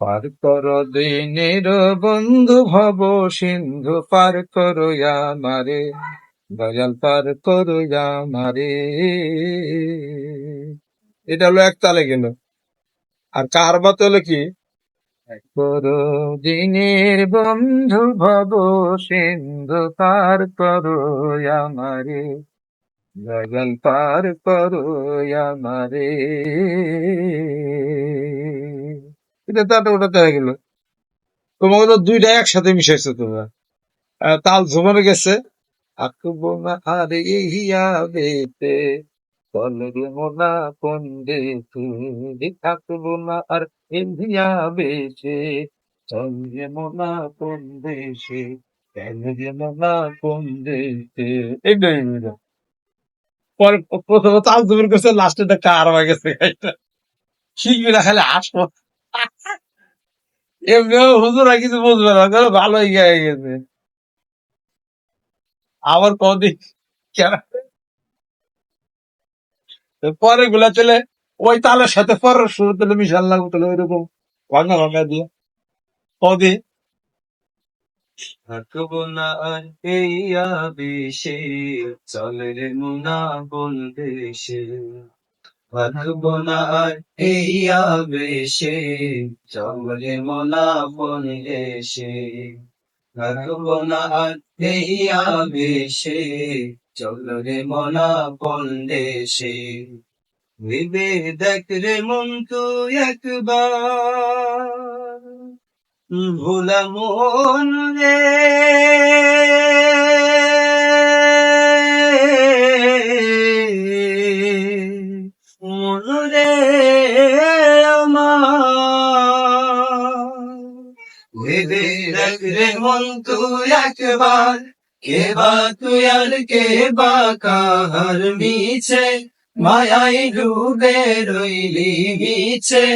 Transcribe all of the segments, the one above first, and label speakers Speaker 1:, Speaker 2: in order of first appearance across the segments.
Speaker 1: পার কর দিনের বন্ধু ভব সিন্ধু পার করো আমারে দয়াল পার করো আমারে এটা হলো এক তালে গেল আর কার মত হলো কি? করো দিনের বন্ধু ভব সিন্ধু পার করো আমারে দয়াল পার করো আমারে এটা তো ওটাতে হয়ে গেল। তোমাকে তো দুইটা একসাথে মিশাইছো তোমরা। তাল ঝুমানো গেছে। না আর ইহিয়া বেতে কলরে মোনা কন্দে তুই থাকব না আর ইন্দিয়া বেছে চন্দ্রে মোনা কন্দেশে চন্দ্রে মোনা কন্দেশে এইটাই। পরে প্রথমে তাল ঝুমার করছে, লাস্টে আর হয়ে গেছে এটা শিখবিরা খালি আসব পরে গুলা চলে, ওই তালের সাথে পরের সুর তাহলে মিশাল লাগবে তাহলে ওইরকম ভাঙা ভাঙা দিয়ে। কদি
Speaker 2: চলে রে মুনা বলদেশে থাকব না আর এই আবেশে চলে বলদেশে থাকব না আর এই আবেশে চলে রে মোনা তুই একবার, ভোলা মন রে। দেখ মন তুই একবার, কে বা তুই আর কে বা কাহার মিছে? মায়াই ডুবে রইলি মিছে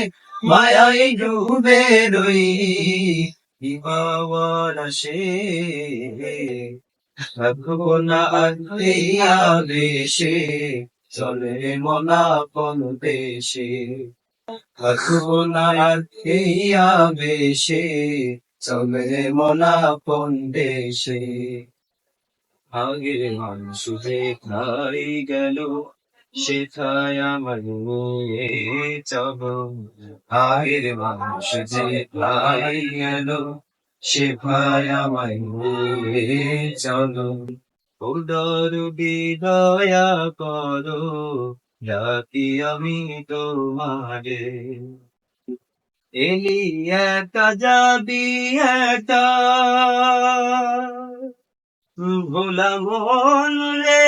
Speaker 2: মায়াই ডুবে রই ইমাওয়ার আসে থাকব না আর এই চলে মনা কোন দেশে। থাকব না আর আবেশে চলে মনা কোন দেশে। আগের মানুষ যে খাই গেল, সেথায় আমার নিয়ে যাব। আগের মানুষ যে খাই গেল সে ভাই আমায় নিয়ে চলো উদর বিদয়া করো, রাতি আমি তোমারে। এলি একা যাবি একা ভোলা মন রে।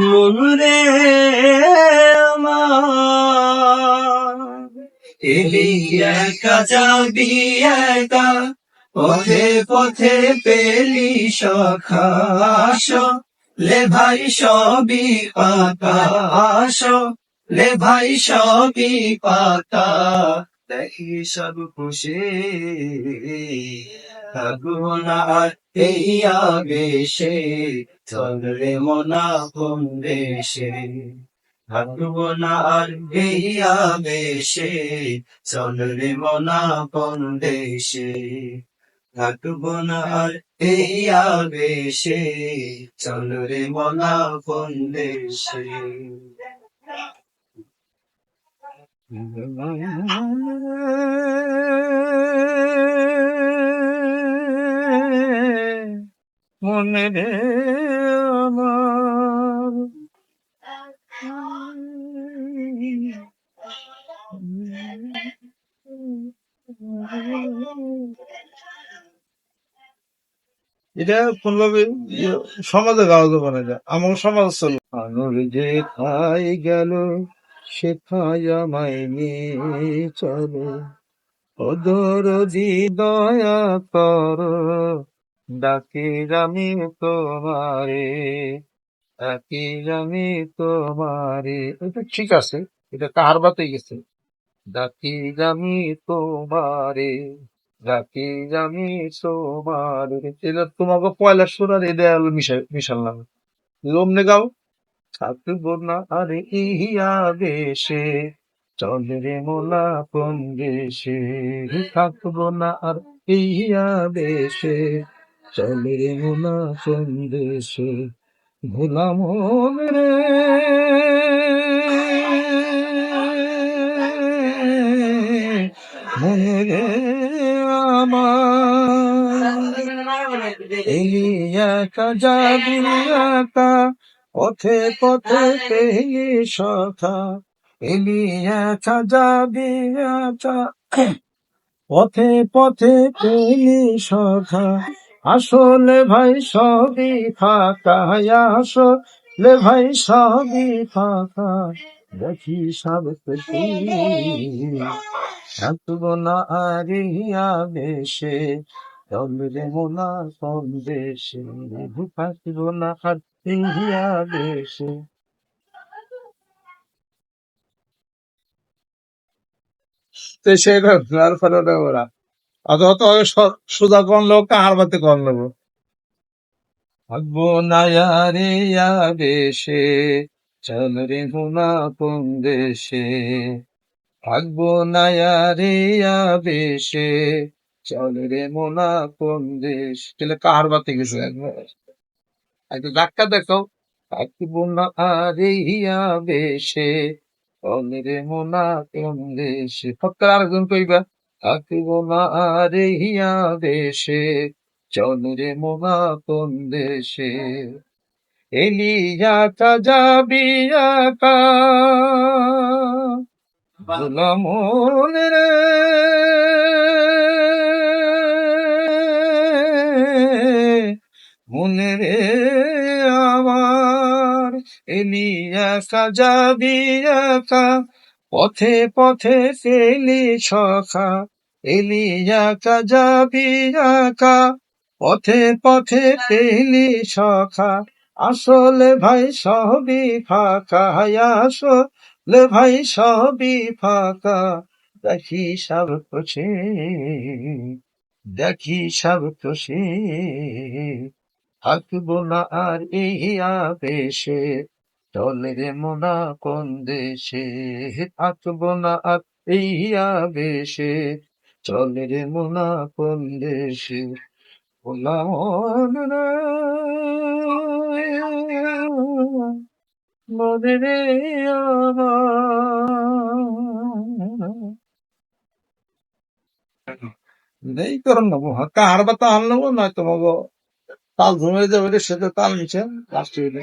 Speaker 2: মন রে আমার। এলি একা যাবি একা পথে পথে পেলি সখাস। লে ভাই সবই আকাশ লে ভাই সবই পাতা দেখি সব খুশি। আর এই আবেশে, চল রে মনা কোন দেশে? থাকব না আর এই আবেশে রে মনা কোন দেশে? থাকব না এই আবেশে। চল রে মনা কোন দেশে
Speaker 1: মনে রে আমার। এটা কোনভাবে ইয়ে সমাজে গাওয়া যাবে না এটা। আমার সমাজ চলো। আনুর যে খাই গেল, সে খাই আমায় নিয়ে চলো। ওদর দয়া কর ডাকি আমি তোমারে, ডাকি আমি তোমারে। এটা ঠিক আছে, এটা কার বাতে গেছে। ডাকি আমি তোমারে ডাকি আমি তোমারে। এটা তোমাকে পয়লা সুরার এটা মিশাল মিশাল না অমনে গাও। থাকব না আর ইয়া দেশে চল রে মোলা কোন দেশে থাকব না আর ইয়া দেশে চল মোলা কোন দেশে ভোলা মন একা পথে পথে পেয়ে সখা এলি একা যাবি পথে পথে পেলি সখা আসলে ভাই সবই ফাঁকা আসলে ভাই সবই ফাঁকা দেখি সব থাকব না মোনা সন্দেশে না আর ইয়া দেশে তো সেটা আর ফেলে ওরা। অত অত সুদা কন লোক কাহার বাতে কন নেব। থাকব না রে দেশে চল রে মোনা কোন দেশে থাকব না রে ইয়া দেশে চল রে মোনা কোন দেশ তাহলে কাহার বাতি একবার একটু ধাক্কা দেখো থাকব না ইয়া দেশে চল রে মোনা কোন দেশে ফক্কর আরেকজন কইবা থাকব না রে ইয়া দেশে চল রে মোনা কোন দেশে এলিয়া যাবি একা ভোলামন রে মনে রে আমার এলিয়া যাবি একা পথে পথে পেলি সখা এলিয়া যাবি একা পথে পথে পেলি সখা আসলে ভাই সবই ফাঁকা আসলে ভাই সবই ফাঁকা। দেখি সব খুশি, দেখি সব খুশি। থাকব না আর এই আবেশে চলে রে মোনা কোন দেশে? থাকব না আর এই আবেশে চলে রে মোনা কোন দেশে? মনে নেই। করুন নেব কাহার বা তাল নেব, নয় তোমাকে তাল ধুমে যাবে সেটা তাল নিচে লাস্ট হইলে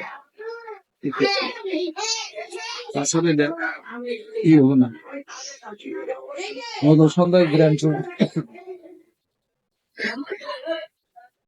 Speaker 1: আসলে ই হব না। মধু সন্ধ্যায় গ্র্যান্ড